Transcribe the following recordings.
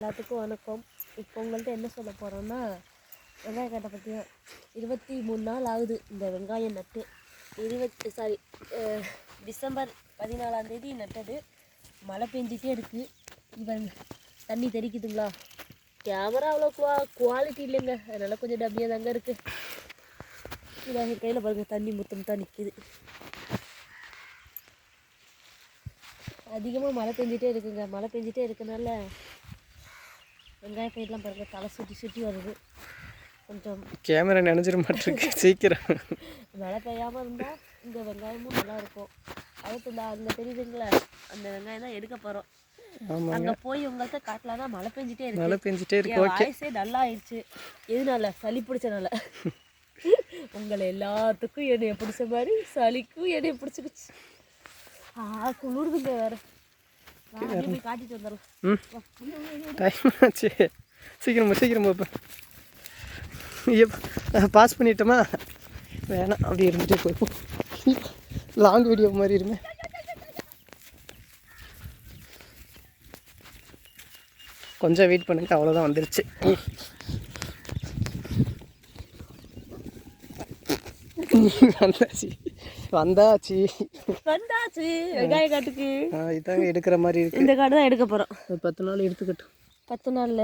எல்லாத்துக்கும் வணக்கம். இப்போ உங்கள்கிட்ட என்ன சொல்ல போகிறோன்னா வெங்காய பற்றியா இருபத்தி மூணு நாள் ஆகுது இந்த வெங்காயம் நட்டு. இருபத்தி சாரி டிசம்பர் பதினாலாந்தேதி நட்டது. மழை பெஞ்சிட்டே இருக்குது இவன் தண்ணி தெறிக்குதுங்களா? கேமரா அவ்வளோ குவா குவாலிட்டி இல்லைங்க. அதனால் கொஞ்சம் டம்மியாக தாங்க இருக்குது இதாக கையில் பாருங்கள் தண்ணி முத்தம் தான் நிற்கிது அதிகமாக மழை பெஞ்சிட்டே இருக்குங்க. மழை பெஞ்சிட்டே இருக்கனால வெங்காய பயிரெலாம் பாருங்கள் தலை சுற்றி சுற்றி வருது. கொஞ்சம் கேமரா நினைச்சிட மாட்டிருக்கு சீக்கிரம். மழை பெய்யாமல் இருந்தால் இந்த வெங்காயமும் நல்லா இருக்கும். அடுத்து அங்கே தெரியுதுங்களே? அந்த வெங்காயம் தான் எடுக்க போகிறோம் அங்கே போய் உங்கள்கிட்ட காட்டலாம் மழை பெஞ்சிட்டே இருக்கு. மழை பெஞ்சிட்டே இருக்கு ஓகே. நல்லா ஆயிடுச்சு எதனால? சளி பிடிச்சனால. உங்களை எல்லாத்துக்கும் என்னைய பிடிச்ச மாதிரி சளிக்கும் என்னைய பிடிச்சிக்கிச்சு. ஆ குளிருதுங்க வேற. ம். டைம் ஆச்சு. சீக்கிரமா சீக்கிரமா இப்போ ஐயோ பாஸ் பண்ணிட்டோமா? வேணாம் அப்படி இருந்துட்டு போய்ப்போம் லாங் வீடியோ மாதிரி இருமே கொஞ்சம் வெயிட் பண்ணுங்க அவ்வளோதான் வந்துருச்சு. வந்தாச்சு வந்தாச்சு. வந்தாச்சு. வெங்காய காட்டுக்கு. இதாங்க எடுக்கிற மாதிரி இருக்கு. இந்த காடு தான் எடுக்க போகிறோம் ஒரு பத்து நாள் எடுத்துக்கட்டும். பத்து நாள்ல.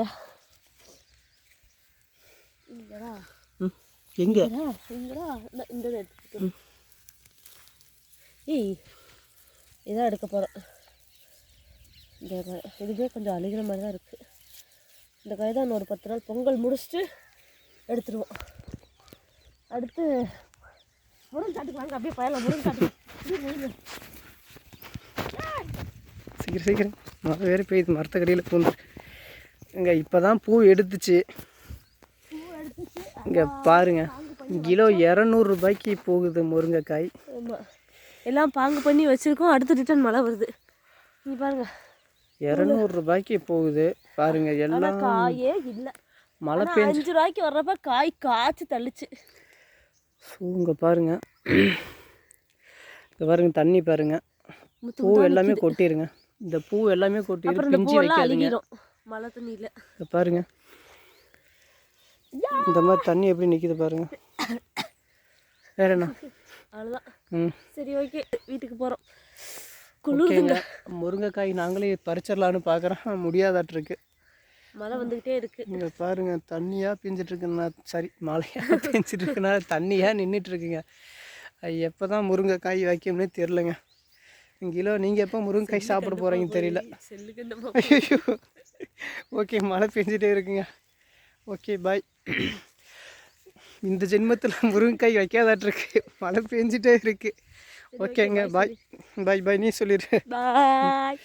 எங்கே? இந்த ஏய் இதான் எடுக்க போகிறோம் இந்த இதுவே கொஞ்சம் அழுகிற மாதிரி தான் இருக்குது இந்த காய் தான் இன்னொரு பத்து நாள் பொங்கல் முடிச்சுட்டு எடுத்துருவோம். அடுத்து முருங்கை காட்டுக்கு வாங்க அப்படியே பயலாம் முருங்கை காட்டுக்கு. முருங்கை. சீக்கிரம் சீக்கிரம். மழை வேறு பெய்யுது மரத்தக்கடியில் பூந்து. இங்கே இப்போ தான் பூ எடுத்துச்சு. இங்கே பாருங்க. கிலோ இரநூறுபாய்க்கு போகுது முருங்கைக்காய். எல்லாம் பாங்கு பண்ணி வச்சுருக்கோம். அடுத்து ரிட்டர்ன் மழை வருது. நீ பாருங்க. இரநூறுபாய்க்கு போகுது. பாருங்க எல்லாம் காயே இல்லை. மழை பெஞ்சு அஞ்சு ரூபாய்க்கு வர்றப்ப காய் காய்ச்சி தள்ளுச்சு. இங்கே பாருங்க. இங்கே பாருங்க தண்ணி பாருங்க. முத்து பூ எல்லாமே கொட்டிருங்க. இந்த பூ எல்லாமே இந்த பிஞ்சு வைக்காதுங்க. மழை தண்ணியில். இங்க பாருங்க. இந்த மாதிரி தண்ணி எப்படி நிற்கிது பாருங்க. வேற என்ன? அவ்வளோதான் ம். சரி ஓகே. வீட்டுக்கு போகிறோம் ஓகேங்க. குளிருதுங்க முருங்கைக்காய் நாங்களே பறிச்சிடலான்னு பார்க்குறோம் முடியாதாட்டிருக்கு. மழை வந்துக்கிட்டே இருக்கு. இங்கே பாருங்க தண்ணியாக பிஞ்சிட்டு இருக்குன்னா சரி மழையாக பெஞ்சிட்டு இருக்குன்னா தண்ணியாக நின்றுட்டு இருக்குங்க எப்போ தான் முருங்கைக்காய் வைக்கும்னே தெரிலங்க. கிலோ நீங்கள் எப்போ முருங்கைக்காய் சாப்பிட போகிறீங்க தெரியல. ஐயோ ஓகே மழை பெஞ்சிட்டே இருக்குங்க. ஓகே பாய் இந்த ஜென்மத்தில் முருங்கைக்காய் வைக்காதாட்டிருக்கு மழை பெஞ்சிட்டே இருக்கு. ஓகேங்க பாய் பாய் பாய் நீ சொல்லிடு பாய்